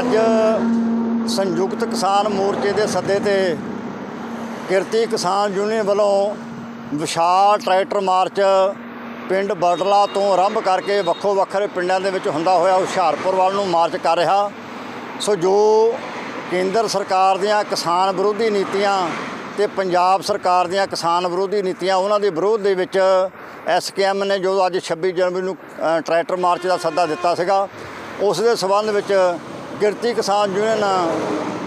ਅੱਜ ਸੰਯੁਕਤ ਕਿਸਾਨ ਮੋਰਚੇ ਦੇ ਸੱਦੇ ਤੇ ਕਿਰਤੀ ਕਿਸਾਨ ਯੂਨੀਅਨ ਵੱਲੋਂ ਵਿਸ਼ਾਲ ਟਰੈਕਟਰ ਮਾਰਚ ਪਿੰਡ ਬਰਡਲਾ ਤੋਂ ਆਰੰਭ ਕਰਕੇ ਵੱਖੋ ਵੱਖਰੇ ਪਿੰਡਾਂ ਦੇ ਵਿੱਚ ਹੁੰਦਾ ਹੋਇਆ ਹੁਸ਼ਿਆਰਪੁਰ ਵੱਲ ਨੂੰ ਮਾਰਚ ਕਰ ਰਿਹਾ। ਸੋ ਜੋ ਕੇਂਦਰ ਸਰਕਾਰ ਦੀਆਂ ਕਿਸਾਨ ਵਿਰੋਧੀ ਨੀਤੀਆਂ ਤੇ ਪੰਜਾਬ ਸਰਕਾਰ ਦੀਆਂ ਕਿਸਾਨ ਵਿਰੋਧੀ ਨੀਤੀਆਂ, ਉਹਨਾਂ ਦੇ ਵਿਰੋਧ ਦੇ ਵਿੱਚ ਐਸਕੇਐਮ ਨੇ ਜੋ ਅੱਜ 26 ਜਨਵਰੀ ਨੂੰ ਟਰੈਕਟਰ ਮਾਰਚ ਦਾ ਸੱਦਾ ਦਿੱਤਾ ਸੀਗਾ, ਉਸ ਦੇ ਸਬੰਧ ਵਿੱਚ ਕਿਰਤੀ ਕਿਸਾਨ ਯੂਨੀਅਨ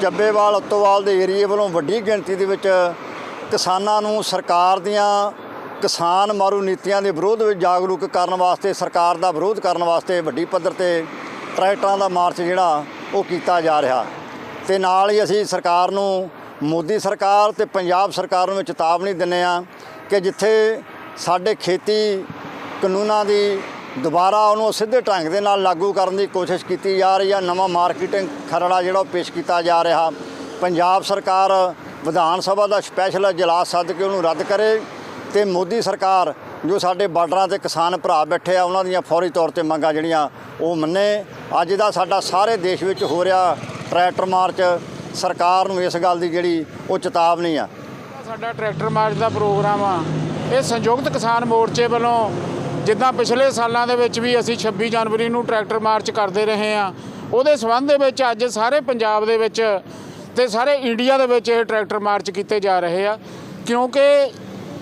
ਚੱਬੇਵਾਲ ਉੱਤੋਵਾਲ ਦੇ ਏਰੀਏ ਵੱਲੋਂ ਵੱਡੀ ਗਿਣਤੀ ਦੇ ਵਿੱਚ ਕਿਸਾਨਾਂ ਨੂੰ ਸਰਕਾਰ ਦੀਆਂ ਕਿਸਾਨ ਮਾਰੂ ਨੀਤੀਆਂ ਦੇ ਵਿਰੋਧ ਵਿੱਚ ਜਾਗਰੂਕ ਕਰਨ ਵਾਸਤੇ, ਸਰਕਾਰ ਦਾ ਵਿਰੋਧ ਕਰਨ ਵਾਸਤੇ ਵੱਡੀ ਪੱਧਰ ਤੇ ਟਰੈਕਟਰਾਂ ਦਾ ਮਾਰਚ ਜਿਹੜਾ, ਉਹ ਕੀਤਾ ਜਾ ਰਿਹਾ। ਤੇ ਨਾਲ ਹੀ ਅਸੀਂ ਸਰਕਾਰ ਨੂੰ, ਮੋਦੀ ਸਰਕਾਰ ਤੇ ਪੰਜਾਬ ਸਰਕਾਰ ਨੂੰ ਚੇਤਾਵਨੀ ਦਿੰਦੇ ਆ ਕਿ ਜਿੱਥੇ ਸਾਡੇ ਖੇਤੀ ਕਾਨੂੰਨਾਂ ਦੀ ਦੁਬਾਰਾ ਉਹਨੂੰ ਸਿੱਧੇ ਢੰਗ ਦੇ ਨਾਲ ਲਾਗੂ ਕਰਨ ਦੀ ਕੋਸ਼ਿਸ਼ ਕੀਤੀ ਜਾ ਰਹੀ ਆ। ਨਵਾਂ ਮਾਰਕੀਟਿੰਗ ਖਰੜਾ ਜਿਹੜਾ ਉਹ ਪੇਸ਼ ਕੀਤਾ ਜਾ ਰਿਹਾ। ਪੰਜਾਬ ਸਰਕਾਰ ਵਿਧਾਨ ਸਭਾ ਦਾ ਸਪੈਸ਼ਲ ਇਜਲਾਸ ਸੱਦ ਕੇ ਉਹਨੂੰ ਰੱਦ ਕਰੇ ਤੇ ਮੋਦੀ ਸਰਕਾਰ, ਜੋ ਸਾਡੇ ਬਾਰਡਰਾਂ ਤੇ ਕਿਸਾਨ ਭਰਾ ਬੈਠੇ ਆ, ਉਹਨਾਂ ਦੀਆਂ ਫੌਰੀ ਤੌਰ ਤੇ ਮੰਗਾਂ ਜਿਹੜੀਆਂ ਉਹ ਮੰਨੇ। ਅੱਜ ਦਾ ਸਾਡਾ ਸਾਰੇ ਦੇਸ਼ ਵਿੱਚ ਹੋ ਰਿਹਾ ਟਰੈਕਟਰ ਮਾਰਚ। ਸਰਕਾਰ ਨੂੰ ਇਸ ਗੱਲ ਦੀ ਜਿਹੜੀ ਉਹ ਚੇਤਾਵਨੀ ਆ। ਸਾਡਾ ਟਰੈਕਟਰ ਮਾਰਚ ਦਾ ਪ੍ਰੋਗਰਾਮ ਆ। ਇਹ ਸੰਯੁਕਤ ਕਿਸਾਨ ਮੋਰਚੇ ਵੱਲੋਂ ਜਿੱਦਾਂ ਪਿਛਲੇ ਸਾਲਾਂ ਦੇ ਵਿੱਚ ਵੀ ਅਸੀਂ 26 ਜਨਵਰੀ ਨੂੰ ਟਰੈਕਟਰ ਮਾਰਚ ਕਰਦੇ ਰਹੇ ਆ ਉਹਦੇ ਸਬੰਧ ਦੇ ਵਿੱਚ ਅੱਜ ਸਾਰੇ ਪੰਜਾਬ ਦੇ ਵਿੱਚ ਤੇ ਸਾਰੇ ਇੰਡੀਆ ਦੇ ਵਿੱਚ ਇਹ ਟਰੈਕਟਰ ਮਾਰਚ ਕੀਤੇ ਜਾ ਰਹੇ ਆ, ਕਿਉਂਕਿ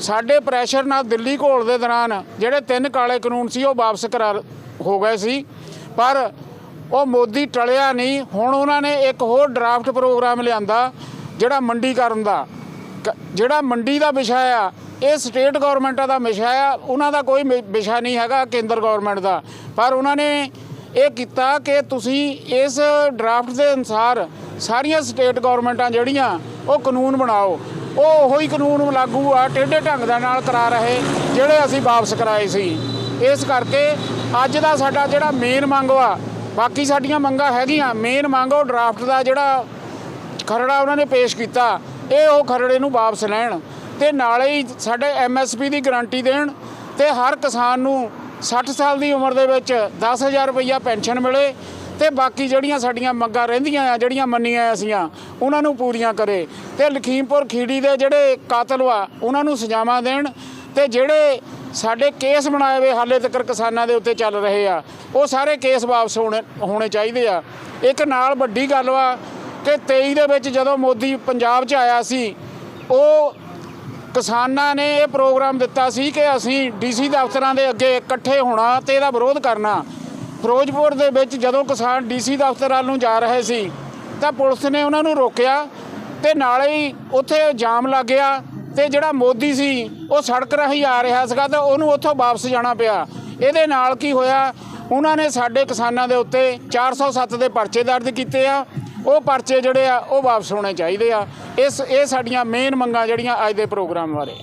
ਸਾਡੇ ਪ੍ਰੈਸ਼ਰ ਨਾਲ ਦਿੱਲੀ ਘੋਲ ਦੇ ਦੌਰਾਨ ਜਿਹੜੇ ਤਿੰਨ ਕਾਲੇ ਕਾਨੂੰਨ ਸੀ, ਉਹ ਵਾਪਸ ਕਰਾ ਹੋ ਗਏ ਸੀ, ਪਰ ਉਹ ਮੋਦੀ ਟਲਿਆ ਨਹੀਂ, ਹੁਣ ਉਹਨਾਂ ਨੇ ਇੱਕ ਹੋਰ ਡਰਾਫਟ ਪ੍ਰੋਗਰਾਮ ਲਿਆਂਦਾ, ਜਿਹੜਾ ਮੰਡੀਕਰਨ ਦਾ, ਕ- ਜਿਹੜਾ ਮੰਡੀ ਦਾ ਵਿਸ਼ਾ ਆ ਇਹ ਸਟੇਟ ਗਵਰਨਮੈਂਟਾਂ ਦਾ ਵਿਸ਼ਾ ਆ, ਉਹਨਾਂ ਦਾ ਕੋਈ ਮਿ- ਵਿਸ਼ਾ ਨਹੀਂ ਹੈਗਾ ਕੇਂਦਰ ਗਵਰਨਮੈਂਟ ਦਾ। ਪਰ ਉਹਨਾਂ ਨੇ ਇਹ ਕੀਤਾ ਕਿ ਤੁਸੀਂ ਇਸ ਡਰਾਫਟ ਦੇ ਅਨੁਸਾਰ ਸਾਰੀਆਂ ਸਟੇਟ ਗਵਰਨਮੈਂਟਾਂ ਜਿਹੜੀਆਂ, ਉਹ ਕਾਨੂੰਨ ਬਣਾਓ। ਉਹ ਉਹੀ ਕਾਨੂੰਨ ਲਾਗੂ ਆ, ਟੇਢੇ ਢੰਗ ਦੇ ਨਾਲ ਕਰਾ ਰਹੇ, ਜਿਹੜੇ ਅਸੀਂ ਵਾਪਸ ਕਰਾਏ ਸੀ। ਇਸ ਕਰਕੇ ਅੱਜ ਦਾ ਸਾਡਾ ਜਿਹੜਾ ਮੇਨ ਮੰਗ ਵਾ, ਬਾਕੀ ਸਾਡੀਆਂ ਮੰਗਾਂ ਹੈਗੀਆਂ ਮੇਨ ਮੰਗ ਉਹ ਡਰਾਫਟ ਦਾ ਜਿਹੜਾ ਖਰੜਾ ਉਹਨਾਂ ਨੇ ਪੇਸ਼ ਕੀਤਾ, ਇਹ ਉਹ ਖਰੜੇ ਨੂੰ ਵਾਪਸ ਲੈਣ। ਤੇ ਨਾਲੇ ਹੀ ਸਾਡੇ ਐਮਐਸਪੀ ਦੀ ਗਾਰੰਟੀ ਦੇਣ ਤੇ ਹਰ ਕਿਸਾਨ ਨੂੰ 60 ਸਾਲ ਦੀ ਉਮਰ ਦੇ ਵਿੱਚ 10000 ਰੁਪਈਆ ਪੈਨਸ਼ਨ ਮਿਲੇ ਤੇ ਬਾਕੀ ਜਿਹੜੀਆਂ ਸਾਡੀਆਂ ਮੰਗਾਂ ਰਹਿੰਦੀਆਂ ਆ, ਜਿਹੜੀਆਂ ਮੰਨੀਆਂ ਅਸੀਂ ਉਹਨਾਂ ਨੂੰ ਪੂਰੀਆਂ ਕਰੇ। ਤੇ ਲਖੀਮਪੁਰ ਖੀੜੀ ਦੇ ਜਿਹੜੇ ਕਾਤਲ ਆ, ਉਹਨਾਂ ਨੂੰ ਸਜ਼ਾਵਾਂ ਦੇਣ ਤੇ ਜਿਹੜੇ ਸਾਡੇ ਕੇਸ ਬਣਾਏ ਹੋਏ ਹਾਲੇ ਤੱਕ ਕਿਸਾਨਾਂ ਦੇ ਉੱਤੇ ਚੱਲ ਰਹੇ ਆ, ਉਹ ਸਾਰੇ ਕੇਸ ਵਾਪਸ ਹੋਣੇ ਹੋਣੇ ਚਾਹੀਦੇ ਆ। ਇੱਕ ਨਾਲ ਵੱਡੀ ਗੱਲ ਵਾ ਕਿ 23 ਦੇ ਵਿੱਚ ਜਦੋਂ ਮੋਦੀ ਪੰਜਾਬ 'ਚ ਆਇਆ ਸੀ, ਉਹ ਕਿਸਾਨਾਂ ਨੇ ਇਹ ਪ੍ਰੋਗਰਾਮ ਦਿੱਤਾ ਸੀ ਕਿ ਅਸੀਂ ਡੀਸੀ ਦਫ਼ਤਰਾਂ ਦੇ ਅੱਗੇ ਇਕੱਠੇ ਹੋਣਾ ਤੇ ਇਹਦਾ ਵਿਰੋਧ ਕਰਨਾ। ਫਿਰੋਜ਼ਪੁਰ ਦੇ ਵਿੱਚ ਜਦੋਂ ਕਿਸਾਨ ਡੀਸੀ ਦਫ਼ਤਰ ਵੱਲ ਨੂੰ ਜਾ ਰਹੇ ਸੀ, ਤਾਂ ਪੁਲਿਸ ਨੇ ਉਹਨਾਂ ਨੂੰ ਰੋਕਿਆ ਤੇ ਨਾਲੇ ਹੀ ਉੱਥੇ ਜਾਮ ਲੱਗ ਗਿਆ ਤੇ ਜਿਹੜਾ ਮੋਦੀ ਸੀ, ਉਹ ਸੜਕ ਰਾਹੀਂ ਆ ਰਿਹਾ ਸੀਗਾ ਤਾਂ ਉਹਨੂੰ ਉੱਥੋਂ ਵਾਪਸ ਜਾਣਾ ਪਿਆ। ਇਹਦੇ ਨਾਲ ਕੀ ਹੋਇਆ, ਉਹਨਾਂ ਨੇ ਸਾਡੇ ਕਿਸਾਨਾਂ ਦੇ ਉੱਤੇ 407 ਦੇ ਪਰਚੇ ਦਰਜ ਕੀਤੇ ਆ ਉਹ ਪਰਚੇ ਜਿਹੜੇ ਆ, ਉਹ ਵਾਪਸ ਹੋਣੇ ਚਾਹੀਦੇ ਆ। ਇਸ, ਇਹ ਸਾਡੀਆਂ ਮੇਨ ਮੰਗਾਂ ਜਿਹੜੀਆਂ ਅੱਜ ਦੇ ਪ੍ਰੋਗਰਾਮ ਬਾਰੇ।